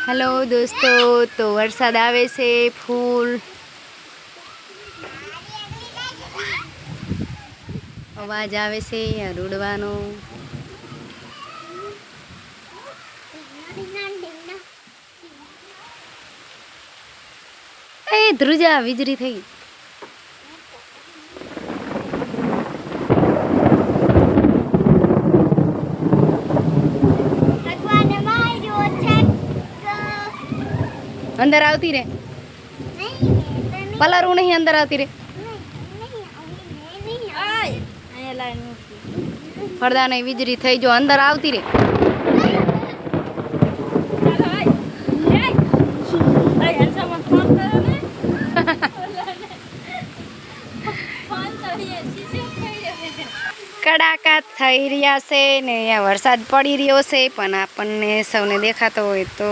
Hello દોસ્તો તો વરસાદ આવે છે ફૂલ અવાજ આવે છે આ રૂડવાનો એ ધ્રુજા વીજળી થઈ અંદર આવતી રે પલારું નહીં અંદર આવતી રે નહીં વીજળી થઈ જો અંદર આવતી રે કડાકા થઈ રહ્યા છે ને અહીંયા વરસાદ પડી રહ્યો છે, પણ આપણને સૌને દેખાતો હોય તો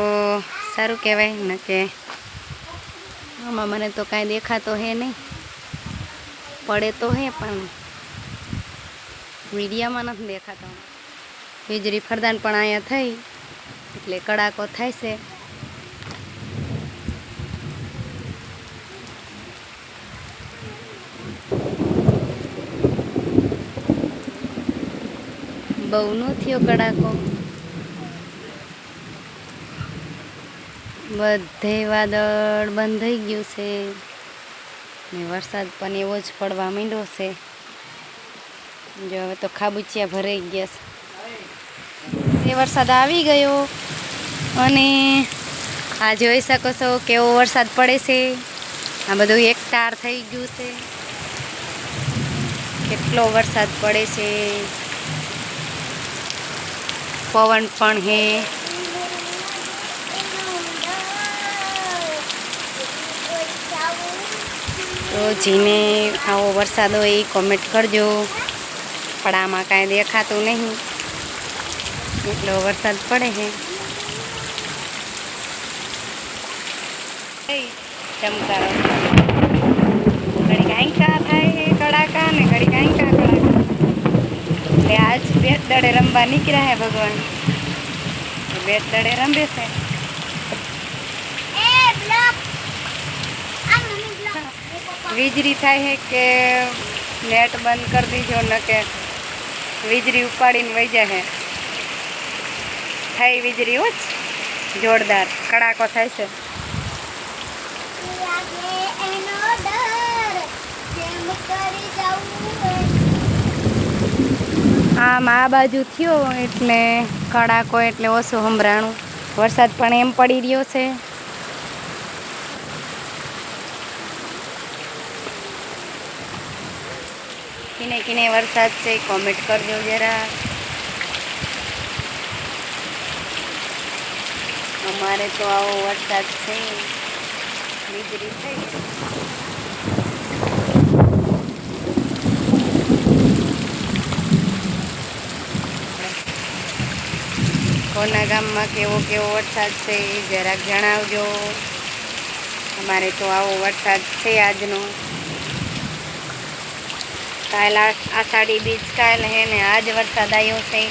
સારું કહેવાય ને કે આમાં મને તો કાંઈ દેખાતો હે નહીં. પડે તો હે, પણ મીડિયામાં નથી દેખાતો. વીજળી ફરદાન પણ અહીંયા થઈ, એટલે કડાકો થાય છે. બહુ નો થયો કડાકો. બધે વાદળ બંધ થઈ ગયું છે. ને વરસાદ પણ એવો જ પડવા માંડ્યો છે. જો હવે તો ખાબુચિયા ભરાઈ ગયા છે. એ વરસાદ આવી ગયો અને આ જોઈ શકો છો કેવો વરસાદ પડે છે. આ બધું એકટાર થઈ ગયું છે. કેટલો વરસાદ પડે છે. પવન પણ હે. તો જીને આવો વરસાદ હોય એ કોમેન્ટ કરજો. પણ આમાં કાંઈ દેખાતું નહીં. એટલો વરસાદ પડે છે. એ ચમકારો. ઘડી કાંઈકા થાય છે કડાકા ને ઘડી કાંઈકા કડાકા. એટલે આજ બેટ દડે રમવા નીકળ્યા હે ભગવાન. બેટ દડે રમે છે. વીજળી થાય છે કે નેટ બંધ કરી દીજો ન કે વીજળી ઉપાડીને વહી જાય થાય વીજળી ઓછ જોરદાર. કડાકો થાય છે. આમ આ બાજુ થયો એટલે કડાકો એટલે ઓછું સંભરાણું વરસાદ પણ એમ પડી રહ્યો છે. કિને કિને વરસાદ છે કોમેન્ટ કરજો જરા. અમારે તો આવો વરસાદ છે. વીજળી થઈ કોના ગામમાં કેવો કેવો વરસાદ છે એ જરાક જણાવજો. અમારે તો આવો વરસાદ છે આજનો. કાલ આષાઢી બીજ કાલ હે ને આજ વરસાદ આવ્યો છે.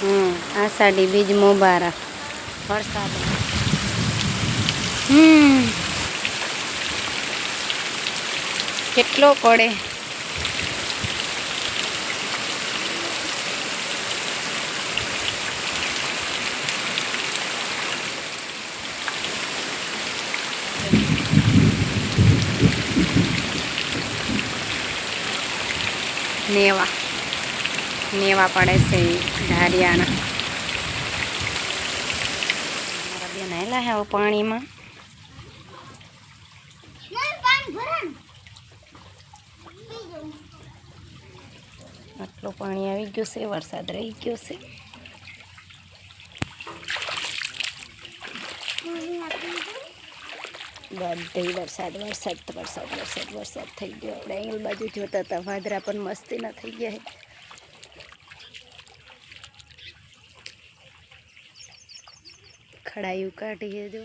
હમ આષાઢી બીજ મુબારક. વરસાદ. હમ. કેટલો પડે? નેવા. નેવા પડે છે ધારિયાના. મારા બેન પાણીમાં. આટલું પાણી આવી ગયું છે, વરસાદ રહી ગયો છે. બધે વરસાદ વરસાદ વરસાદ વરસાદ વરસાદ થઈ ગયો. આપણે એંગલ બાજુ જોતા હતા વાદરા પણ મસ્તી ના થઈ ગયા ખડાયું કાઢીએ જો.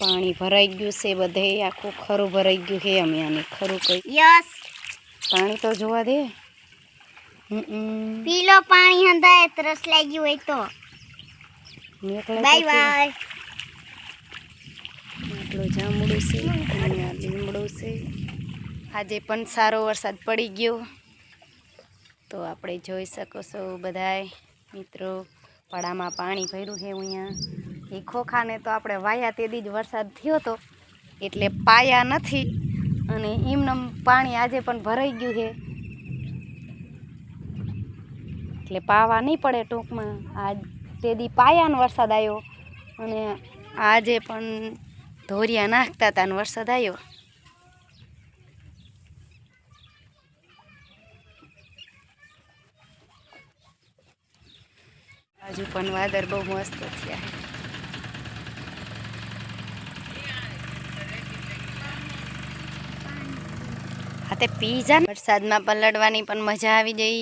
પાણી ભરાઈ ગયું છે બધે આખું ખરું ભરાઈ ગયું છે અમે આને ખરું કઈ યસ. પાણી તો જોવા દે. હમ પી પાણી હંધાય તરસ લાગ્યું હોય તો. Bye bye. આપણો જાંબુડું છે અને આ લીમડું છે. આજે પણ સારો વરસાદ પડી ગયો. તો આપણે જોઈ શકો છો બધાય મિત્રો પડામાં પાણી ભર્યું છે અહીંયા. એ ખોખાને તો આપણે વાયા તેથી જ વરસાદ થયો તો, એટલે પાયા નથી. અને એમનેમ પાણી આજે પણ ભરાઈ ગયું છે. એટલે પાવા નહીં પડે ટૂંકમાં. આજ તે દી પાયાનો વરસાદ આવ્યો. અને આજે પણ ધોરિયા નાખતા હતા ને વરસાદ આવ્યો હજુ પણ વાદળ બહુ મસ્ત થયા હા તે પી જા ને. વરસાદમાં પલળવાની પણ મજા આવી જઈ